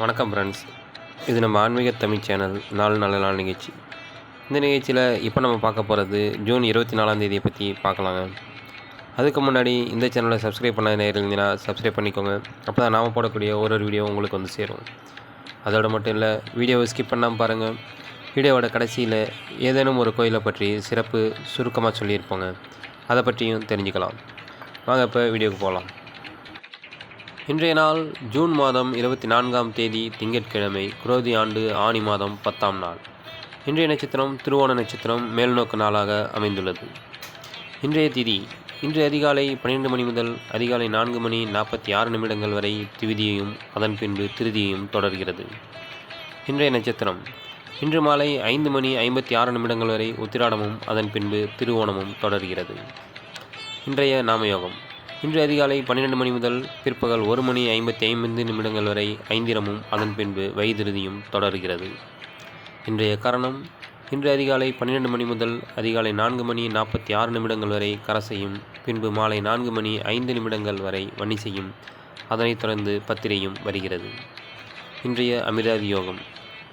வணக்கம் ஃப்ரெண்ட்ஸ் இது நம்ம ஆன்மீக தமிழ் சேனல் நாலு நல்ல நாள் நிகழ்ச்சி. இந்த நிகழ்ச்சியில் இப்போ நம்ம பார்க்க போகிறது ஜூன் இருபத்தி நாலாம் தேதியை பற்றி பார்க்கலாங்க. அதுக்கு முன்னாடி இந்த சேனலை சப்ஸ்கிரைப் பண்ண நேரம் இருந்தீங்கன்னா சப்ஸ்கிரைப் பண்ணிக்கோங்க. அப்போ தான் நாம் போடக்கூடிய ஒரு ஒரு வீடியோ உங்களுக்கு வந்து சேரும். அதோட மட்டும் இல்லை வீடியோவை ஸ்கிப் பண்ணாமல் பாருங்கள் வீடியோவோட கடைசியில் ஏதேனும் ஒரு கோயிலை பற்றி சிறப்பு சுருக்கமாக சொல்லியிருப்போங்க. அதை பற்றியும் தெரிஞ்சுக்கலாம். வாங்க இப்போ வீடியோவுக்கு போகலாம். இன்றைய நாள் ஜூன் மாதம் இருபத்தி நான்காம் தேதி திங்கட்கிழமை குரோதி ஆண்டு ஆணி மாதம் பத்தாம் நாள். இன்றைய நட்சத்திரம் திருவோண நட்சத்திரம் மேல்நோக்கு நாளாக அமைந்துள்ளது. இன்றைய திதி இன்று அதிகாலை பன்னிரெண்டு மணி முதல் அதிகாலை நான்கு மணி நாற்பத்தி ஆறு நிமிடங்கள் வரை திவிதியையும் அதன் பின்பு திருதியையும் தொடர்கிறது. இன்றைய நட்சத்திரம் இன்று மாலை ஐந்து மணி ஐம்பத்தி ஆறு நிமிடங்கள் வரை உத்திராடமும் அதன் பின்பு திருவோணமும் தொடர்கிறது. இன்றைய நாமயோகம். இன்று அதிகாலை பன்னிரெண்டு மணி முதல் பிற்பகல் ஒரு மணி ஐம்பத்தி ஐந்து நிமிடங்கள் வரை ஐந்திரமும் அதன் பின்பு வைத்திருதியும் தொடர்கிறது. இன்றைய காரணம் இன்று அதிகாலை பன்னிரெண்டு மணி முதல் அதிகாலை நான்கு மணி நாற்பத்தி ஆறு நிமிடங்கள் வரை கரசையும் பின்பு மாலை நான்கு மணி ஐந்து நிமிடங்கள் வரை வன்னிசையும் அதனைத் தொடர்ந்து பத்திரையும் வருகிறது. இன்றைய அமிர்த யோகம்.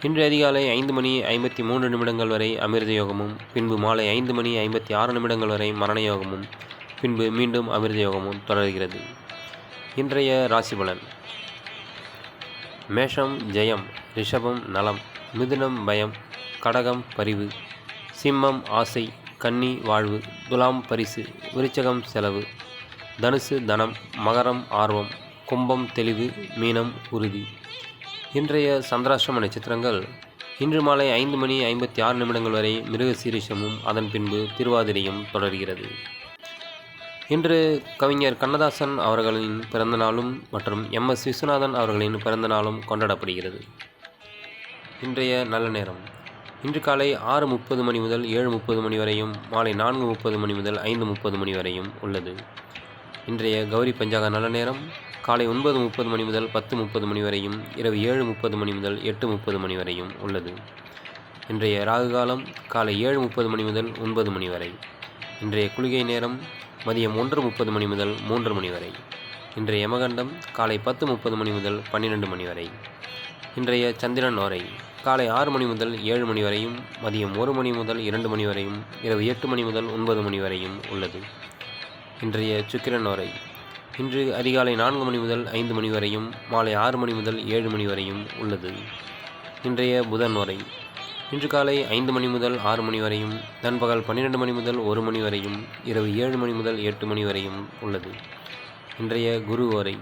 இன்று அதிகாலை ஐந்து மணி ஐம்பத்தி மூன்று நிமிடங்கள் வரை அமிர்த யோகமும் பின்பு மாலை ஐந்து மணி ஐம்பத்தி ஆறு நிமிடங்கள் வரை மரண யோகமும் பின்பு மீண்டும் அமிர்த யோகமும் தொடர்கிறது. இன்றைய ராசி பலன். மேஷம் ஜெயம் ரிஷபம் நலம் மிதுனம் பயம் கடகம் பரிவு சிம்மம் ஆசை கன்னி வாழ்வு துலாம் பரிசு விருச்சகம் செலவு தனுசு தனம் மகரம் ஆர்வம் கும்பம் தெளிவு மீனம் உறுதி. இன்றைய சந்திராசிரம நட்சத்திரங்கள் இன்று மாலை ஐந்து மணி ஐம்பத்தி ஆறு நிமிடங்கள் வரை மிருகசீரிஷமும் அதன் பின்பு திருவாதிரையும் தொடர்கிறது. இன்று கவிஞர் கண்ணதாசன் அவர்களின் பிறந்தநாளும் மற்றும் எம் எஸ் விஸ்வநாதன் அவர்களின் பிறந்தநாளும் கொண்டாடப்படுகிறது. இன்றைய நல்ல நேரம். இன்று காலை ஆறு முப்பது மணி முதல் ஏழு முப்பது மணி வரையும் மாலை நான்கு முப்பது மணி முதல் ஐந்து முப்பது மணி வரையும் உள்ளது. இன்றைய கௌரி பஞ்சாக நல்ல நேரம். காலை ஒன்பது முப்பது மணி முதல் பத்து முப்பது மணி வரையும் இரவு ஏழு முப்பது மணி முதல் எட்டு முப்பது மணி வரையும் உள்ளது. இன்றைய ராகு காலம் காலை ஏழு முப்பது மணி முதல் ஒன்பது மணி வரை. இன்றைய குளிகை நேரம். மதியம் ஒன்று முப்பது மணி முதல் மூன்று மணி வரை. இன்றைய யமகண்டம் காலை பத்து முப்பது மணி முதல் பன்னிரெண்டு மணி வரை. இன்றைய சந்திரன் ஓரை காலை ஆறு மணி முதல் ஏழு மணி வரையும் மதியம் ஒரு மணி முதல் இரண்டு மணி வரையும் இரவு எட்டு மணி முதல் ஒன்பது மணி வரையும் உள்ளது. இன்றைய சுக்கிரன் ஓரை இன்று அதிகாலை நான்கு மணி முதல் ஐந்து மணி வரையும் மாலை ஆறு மணி முதல் ஏழு மணி வரையும் உள்ளது. இன்றைய புதன் வரை இன்று காலை ஐந்து மணி முதல் ஆறு மணி வரையும் நண்பகல் பன்னிரெண்டு மணி முதல் ஒரு மணி வரையும் இரவு ஏழு மணி முதல் எட்டு மணி வரையும் உள்ளது. இன்றைய குரு ஓரை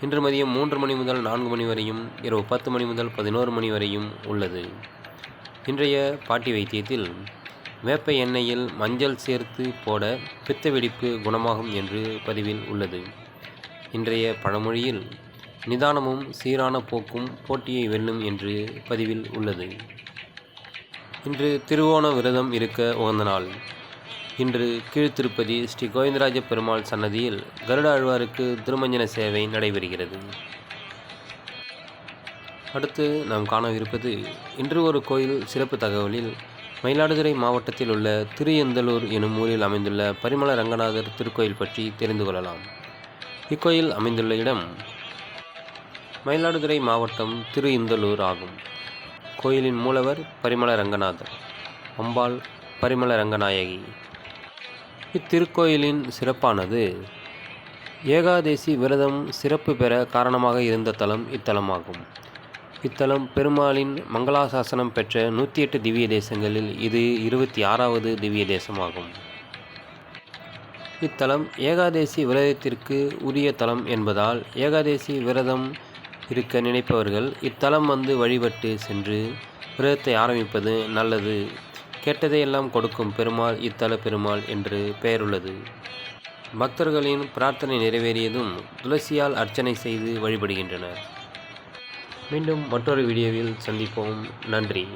இன்று மதியம் மூன்று மணி முதல் நான்கு மணி வரையும் இரவு பத்து மணி முதல் பதினோரு மணி வரையும் உள்ளது. இன்றைய பாட்டி வைத்தியத்தில் வேப்ப எண்ணெயில் மஞ்சள் சேர்த்து போட பித்த வெடிப்பு குணமாகும் என்று பதிவில் உள்ளது. இன்றைய பழமொழியில் நிதானமும் சீரான போக்கும் போட்டியை வெல்லும் என்று பதிவில் உள்ளது. இன்று திருவோண விரதம் இருக்க உகந்த நாள். இன்று கீழ்த்திருப்பதி ஸ்ரீ கோவிந்தராஜ பெருமாள் சன்னதியில் கருட ஆழ்வாருக்கு திருமஞ்சன சேவை நடைபெறுகிறது. அடுத்து நாம் காணவிருப்பது இன்று ஒரு கோயில் சிறப்பு தகவலில் மயிலாடுதுறை மாவட்டத்தில் உள்ள திருஎந்தலூர் எனும் ஊரில் அமைந்துள்ள பரிமள ரங்கநாதர் திருக்கோயில் பற்றி தெரிந்து கொள்ளலாம். இக்கோயில் அமைந்துள்ள இடம் மயிலாடுதுறை மாவட்டம் திரு இந்தலூர் ஆகும். கோயிலின் மூலவர் பரிமள ரங்கநாதர் அம்பாள் பரிமள ரங்கநாயகி. இத்திருக்கோயிலின் சிறப்பானது ஏகாதேசி விரதம் சிறப்பு பெற காரணமாக இருந்த தலம் இத்தலமாகும். இத்தலம் பெருமாளின் மங்களாசாசனம் பெற்ற நூற்றி எட்டு திவ்ய தேசங்களில் இது இருபத்தி ஆறாவது திவ்ய தேசமாகும் இத்தலம் ஏகாதேசி விரதத்திற்கு உரிய தலம் என்பதால் ஏகாதேசி விரதம் இருக்க நினைப்பவர்கள் இத்தலம் வந்து வழிபட்டு சென்று விரதத்தை ஆரம்பிப்பது நல்லது. கெட்டதையெல்லாம் கொடுக்கும் பெருமாள் இத்தல பெருமாள் என்று பெயருள்ளது. பக்தர்களின் பிரார்த்தனை நிறைவேறியதும் துளசியால் அர்ச்சனை செய்து வழிபடுகின்றனர். மீண்டும் மற்றொரு வீடியோவில் சந்திப்போம். நன்றி.